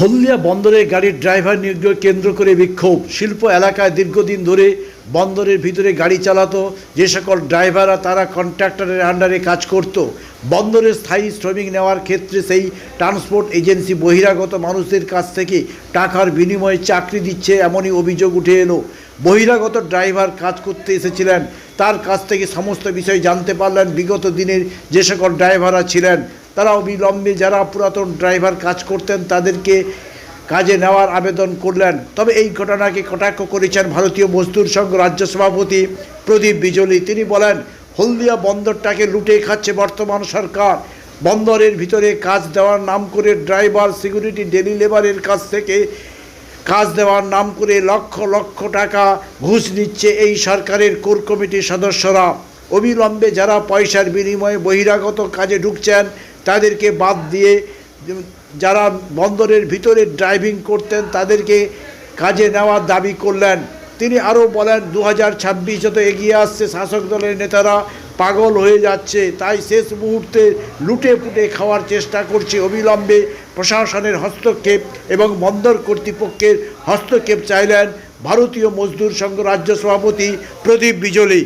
হলদিয়া বন্দরে গাড়ির ড্রাইভার নিয়োগ কেন্দ্র করে বিক্ষোভ। শিল্প এলাকায় দীর্ঘদিন ধরে বন্দরের ভিতরে গাড়ি চালাতো, যে সকল ড্রাইভাররা তারা কন্ট্রাক্টরের আন্ডারে কাজ করত। বন্দরে স্থায়ী শ্রমিক নেওয়ার ক্ষেত্রে সেই ট্রান্সপোর্ট এজেন্সি বহিরাগত মানুষদের কাছ থেকে টাকার বিনিময়ে চাকরি দিচ্ছে এমনই অভিযোগ উঠে এলো। বহিরাগত ড্রাইভার কাজ করতে এসেছিলেন, তার কাছ থেকে সমস্ত বিষয় জানতে পারলেন। বিগত দিনের যে সকল ড্রাইভাররা ছিলেন তারা অবিলম্বে যারা পুরাতন ড্রাইভার কাজ করতেন, তাদেরকে কাজে নেওয়ার আবেদন করলেন। তবে এই ঘটনাকে কটাক্ষ করেছেন ভারতীয় মজদুর সংঘ রাজ্য সভাপতি প্রদীপ বিজলি। তিনি বলেন, হলদিয়া বন্দরটাকে লুটে খাচ্ছে বর্তমান সরকার। বন্দরের ভিতরে কাজ দেওয়ার নাম করে ড্রাইভার সিকিউরিটি ডেলি লেবারের কাছ থেকে কাজ দেওয়ার নাম করে লক্ষ লক্ষ টাকা ঘুষ নিচ্ছে এই সরকারের কোর কমিটির সদস্যরা। অবিলম্বে যারা পয়সার বিনিময়ে বহিরাগত কাজে ঢুকছেন তাদেরকে বাদ দিয়ে যারা বন্দরের ভিতরে ড্রাইভিং করতেন, তাদেরকে কাজে নেওয়ার দাবি করলেন। তিনি আরও বলেন দু হাজার ছাব্বিশ যত এগিয়ে আসছে শাসক দলের নেতারা, পাগল হয়ে যাচ্ছে। তাই শেষ মুহূর্তে লুটে পুটে খাওয়ার চেষ্টা করছে অবিলম্বে। প্রশাসনের হস্তক্ষেপ এবং বন্দর কর্তৃপক্ষের হস্তক্ষেপ চাইলেন ভারতীয় মজদুর সংঘ রাজ্য সভাপতি প্রদীপ বিজলি।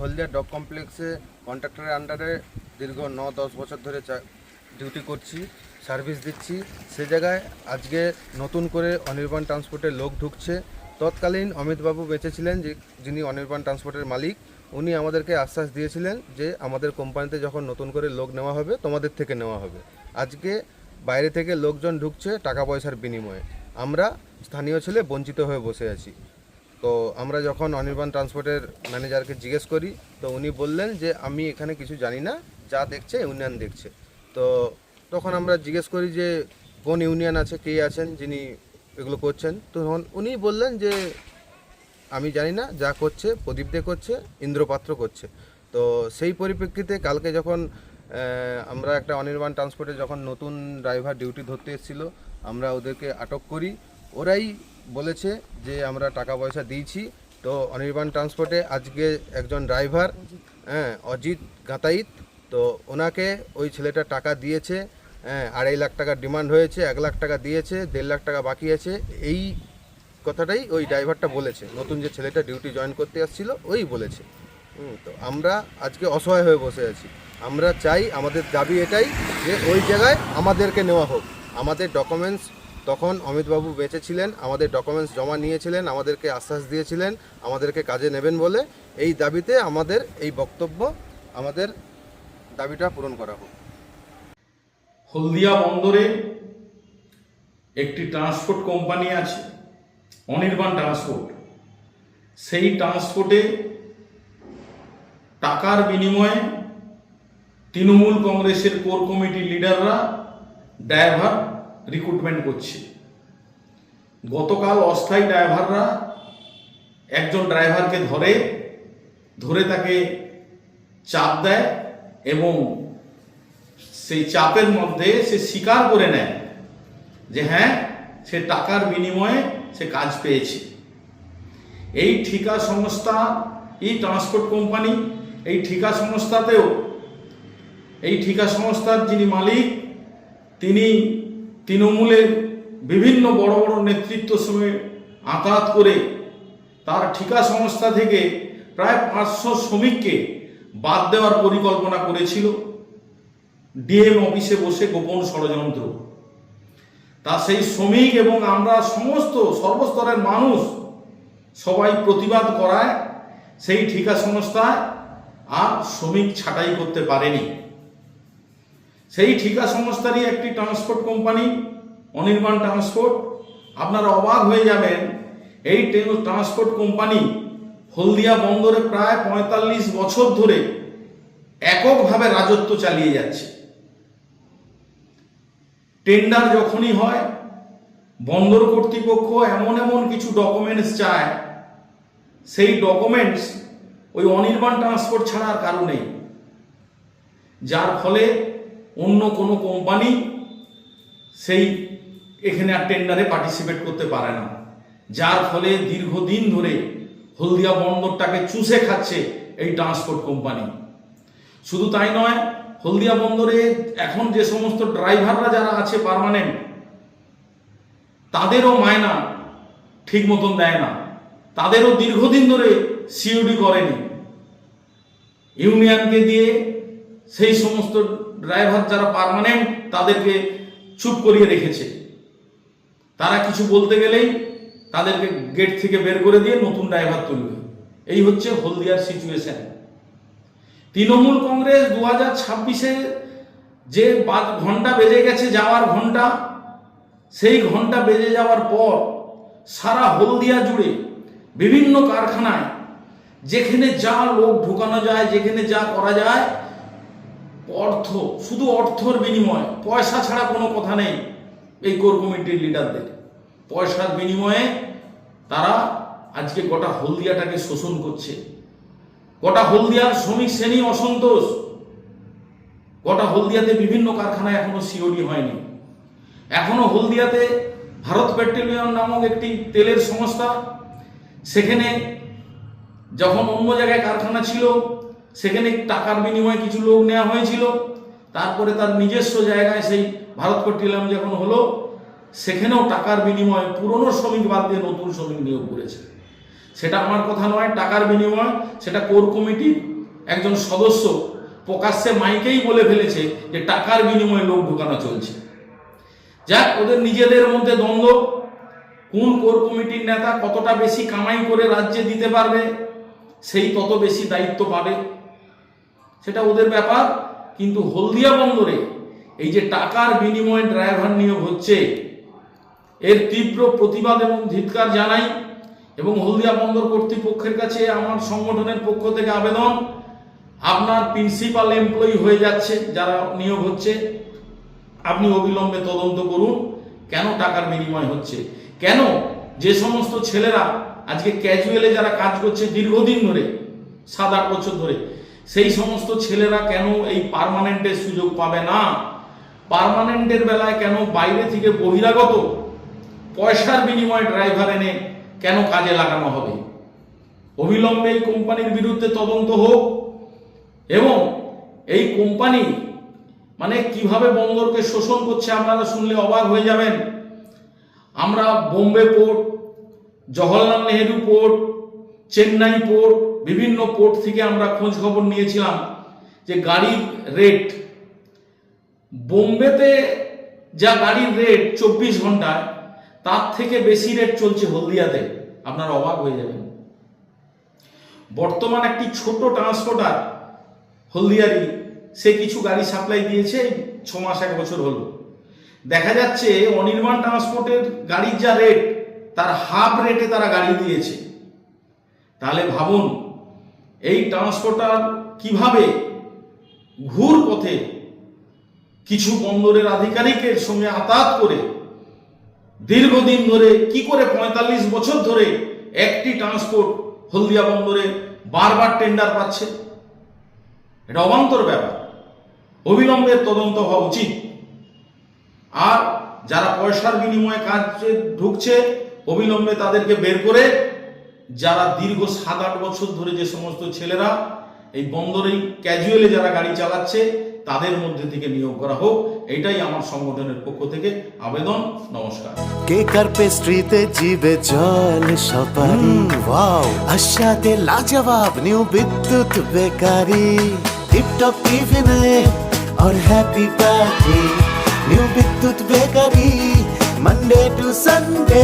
হলদিয়া ডক কমপ্লেক্সে কন্ট্রাক্টরের আন্ডারে দীর্ঘ ন দশ বছর ধরে ডিউটি করছি সার্ভিস দিচ্ছি। সে জায়গায় আজকে নতুন করে অনির্বাণ ট্রান্সপোর্টের লোক ঢুকছে। তৎকালীন অমিতবাবু বেঁচে ছিলেন যে, যিনি অনির্বাণ ট্রান্সপোর্টের মালিক, উনি আমাদেরকে আশ্বাস দিয়েছিলেন যে, আমাদের কোম্পানিতে যখন নতুন করে লোক নেওয়া হবে, তোমাদের থেকে নেওয়া হবে। আজকে বাইরে থেকে লোকজন ঢুকছে টাকা পয়সার বিনিময়ে। আমরা স্থানীয় ছেলে বঞ্চিত হয়ে বসে আছি। তো আমরা যখন অনির্বাণ ট্রান্সপোর্টের ম্যানেজারকে জিজ্ঞেস করি, তো উনি বললেন যে, আমি এখানে কিছু জানি না, যা দেখছে, ইউনিয়ন দেখছে। তো তখন আমরা জিজ্ঞেস করি যে, কোন ইউনিয়ন আছে, কে আছেন, যিনি এগুলো করছেন? তখন উনি বললেন যে, আমি জানি না, যা করছে, প্রদীপ দে করছে ইন্দ্রপাত্র করছে। তো সেই পরিপ্রেক্ষিতে কালকে যখন আমরা একটা অনির্বাণ ট্রান্সপোর্টে যখন নতুন ড্রাইভার ডিউটি ধরতে এসেছিল, আমরা ওদেরকে আটক করি। ওরাই বলেছে যে আমরা টাকা পয়সা দিয়েছি। তো অনির্বাণ ট্রান্সপোর্টে আজকে একজন ড্রাইভার হ্যাঁ অজিত গাতাইত। তো ওনাকে ওই ছেলেটা টাকা দিয়েছে হ্যাঁ আড়াই লাখ টাকা ডিমান্ড হয়েছে এক লাখ টাকা দিয়েছে দেড় লাখ টাকা বাকি আছে। এই কথাটাই ওই ড্রাইভারটা বলেছে। নতুন যে ছেলেটা ডিউটি জয়েন করতে আসছিল ওই বলেছে। হুম, তো আমরা আজকে অসহায় হয়ে বসে আছি। আমরা চাই আমাদের দাবি এটাই যে ওই জায়গায় আমাদেরকে নেওয়া হোক। আমাদের ডকুমেন্টস তখন অমিতবাবু বেঁচে ছিলেন, আমাদের ডকুমেন্টস জমা নিয়েছিলেন, আমাদেরকে আশ্বাস দিয়েছিলেন, আমাদেরকে কাজে নেবেন বলে এই দাবিতে আমাদের এই বক্তব্য আমাদের দাবিটা পূরণ করা হোক। হলদিয়া বন্দরে একটি ট্রান্সপোর্ট কোম্পানি আছে, অনির্বাণ ট্রান্সপোর্ট সেই ট্রান্সপোর্টে টাকার বিনিময়ে তৃণমূল কংগ্রেসের কোর কমিটির লিডাররা ড্রাইভার রিক্রুটমেন্ট করছে। গতকাল অস্থায়ী ড্রাইভাররা একজন ড্রাইভারকে ধরে ধরে তাকে চাপ দেয় এবং সেই চাপের মধ্যে সে স্বীকার করে নেয় যে হ্যাঁ সে টাকার বিনিময়ে সে কাজ পেয়েছে। এই ঠিকা সংস্থা ই ট্রান্সপোর্ট কোম্পানি, এই ঠিকা সংস্থাতেও, এই ঠিকা সংস্থার যিনি মালিক, তিনি তৃণমূলের বিভিন্ন বড় বড় নেতৃত্বের সঙ্গে আতাত করে তার ঠিকা সংস্থা থেকে প্রায় পাঁচশো শ্রমিককে বাদ দেওয়ার পরিকল্পনা করেছিল। ডিএম অফিসে বসে গোপন ষড়যন্ত্র। তা সেই শ্রমিক এবং আমরা সমস্ত সর্বস্তরের মানুষ সবাই প্রতিবাদ করায় সেই ঠিকা সংস্থা আর শ্রমিক ছাঁটাই করতে পারেনি। সেই ঠিকা সংস্থারই একটি ট্রান্সপোর্ট কোম্পানি অনির্বাণ ট্রান্সপোর্ট আপনারা অবাক হয়ে যাবেন, এই ট্রান্সপোর্ট কোম্পানি হলদিয়া বন্দরে প্রায় পঁয়তাল্লিশ বছর ধরে এককভাবে রাজত্ব চালিয়ে যাচ্ছে। টেন্ডার যখনই হয়, বন্দর কর্তৃপক্ষ এমন এমন কিছু ডকুমেন্টস চায়। সেই ডকুমেন্টস ওই অনির্বাণ ট্রান্সপোর্ট ছাড়া আর কারও নেই যার ফলে অন্য কোনো কোম্পানি সেই এখানে আর টেন্ডারে পার্টিসিপেট করতে পারে না। যার ফলে দীর্ঘদিন ধরে হলদিয়া বন্দরটাকে চুষে খাচ্ছে এই ট্রান্সপোর্ট কোম্পানি শুধু তাই নয়, হলদিয়া বন্দরে এখন যে সমস্ত ড্রাইভাররা যারা আছে পার্মানেন্ট তাদেরও মায়না ঠিক মতন দেয় না। তাদেরও দীর্ঘদিন ধরে সিওডি করেনি। ইউনিয়নকে দিয়ে সেই সমস্ত ড্রাইভার যারা পার্মানেন্ট তাদেরকে চুপ করিয়ে রেখেছে। তারা কিছু বলতে গেলেই তাদেরকে গেট থেকে বের করে দিয়ে নতুন ড্রাইভার তুলবে এই হচ্ছে হলদিয়ার সিচুয়েশন তৃণমূল কংগ্রেস দু হাজার ছাব্বিশে যে ঘণ্টা বেজে গেছে, যাওয়ার ঘণ্টা সেই ঘণ্টা বেজে যাওয়ার পর সারা হলদিয়া জুড়ে বিভিন্ন কারখানায় যেখানে যা লোক ঢুকানো যায়, যেখানে যা করা যায় অর্থ, শুধু অর্থর বিনিময়, পয়সা ছাড়া কোনো কথা নেই এই কোর কমিটির লিডারদের। পয়সার বিনিময়ে তারা আজকে গোটা হলদিয়াটাকে শোষণ করছে। গোটা হলদিয়ার শ্রমিক শ্রেণি অসন্তোষ। গোটা হলদিয়াতে বিভিন্ন কারখানায় এখনও সিওডি হয়নি। এখনও হলদিয়াতে ভারত পেট্রোলিয়াম নামক একটি তেলের সংস্থা, সেখানে যখন অন্য জায়গায় কারখানা ছিল সেখানে টাকার বিনিময়ে কিছু লোক নেওয়া হয়েছিল। তারপরে তার নিজস্ব জায়গায় সেই ভারত পেট্রোলিয়াম যখন হলো, সেখানেও টাকার বিনিময়ে পুরনো শ্রমিক বাদ দিয়ে নতুন শ্রমিক নিয়োগ করেছে। সেটা আমার কথা নয়, টাকার বিনিময় সেটা কোর কমিটি একজন সদস্য প্রকাশ্যে মাইকেই বলে ফেলেছে যে টাকার বিনিময়ে লোক ঢোকানো চলছে। যাক, ওদের নিজেদের মধ্যে দ্বন্দ্ব। কোন কোর কমিটির নেতা কতটা বেশি কামাই করে রাজ্যে দিতে পারবে, সেই তত বেশি দায়িত্ব পাবে। সেটা ওদের ব্যাপার, কিন্তু হলদিয়া বন্দরে এই যে টাকার বিনিময়ে ড্রাইভার নিয়োগ হচ্ছে, এর তীব্র প্রতিবাদ এবং ধিৎকার জানাই এবং হলদিয়া বন্দর কর্তৃপক্ষের কাছে আমার সংগঠনের পক্ষ থেকে আবেদন, আপনার প্রিন্সিপাল এমপ্লয়ি হয়ে যাচ্ছে, যারা নিয়োগ হচ্ছে, আপনি অবিলম্বে তদন্ত করুন, কেন টাকার বিনিময় হচ্ছে? কেন যে সমস্ত ছেলেরা আজকে ক্যাজুয়ালে যারা কাজ করছে দীর্ঘদিন ধরে, সাত আট বছর ধরে সেই সমস্ত ছেলেরা কেন এই পার্মানেন্টের সুযোগ পাবে না? পারমানেন্টের বেলায় কেন বাইরে থেকে বহিরাগত পয়সার বিনিময়ে ড্রাইভার এনে কেন কাজে লাগানো হবে? অবিলম্বে এই কোম্পানির বিরুদ্ধে তদন্ত হোক এবং এই কোম্পানি মানে কীভাবে বন্দরকে শোষণ করছে আপনারা শুনলে অবাক হয়ে যাবেন। আমরা Bombay port, Jawaharlal Nehru port Chennai port বিভিন্ন পোর্ট থেকে আমরা খোঁজ খবর নিয়েছিলাম যে গাড়ির রেট বোম্বেতে যা গাড়ির রেট চব্বিশ ঘন্টায়, তার থেকে বেশি রেট চলছে হলদিয়াতে। আপনার অবাক হয়ে যাবেন। বর্তমান একটি ছোট ট্রান্সপোর্টার হলদিয়ারি সে কিছু গাড়ি সাপ্লাই দিয়েছে ছ মাস এক বছর হলো। দেখা যাচ্ছে অনির্মাণ ট্রান্সপোর্টের গাড়ির যা রেট তার হাফ রেটে তারা গাড়ি দিয়েছে। তাহলে ভাবুন, এই ট্রান্সপোর্টার কীভাবে ঘুর পথে কিছু বন্দরের আধিকারিকের সঙ্গে আতাত করে দীর্ঘদিন ধরে কি করে পঁয়তাল্লিশ বছর ধরে একটি ট্রান্সপোর্ট হলদিয়া বন্দরে বারবার টেন্ডার পাচ্ছে? এটা অবান্তর ব্যাপার। অবিলম্বে তদন্ত হওয়া উচিত। আর যারা পয়সার বিনিময়ে কাজে ঢুকছে, অবিলম্বে তাদেরকে বের করে যারা দীর্ঘ সাত আট বছর ধরে যে সমস্ত ছেলেরা এই বন্দরেই ক্যাজুয়ালি যারা গাড়ি চালাচ্ছে তাদের মধ্যে থেকে নিয়োগ করা হোক এটাই আমার সংগঠনের পক্ষ থেকে আবেদন নমস্কার কেক আর পেস্ট্রিতে জিবে জল সপারি ওয়াও আশাতে লাজবাব নিউ বিদ্যুৎ বেকারি টিপটপ টিফিনে और happy party new Bidyut bakery Monday to Sunday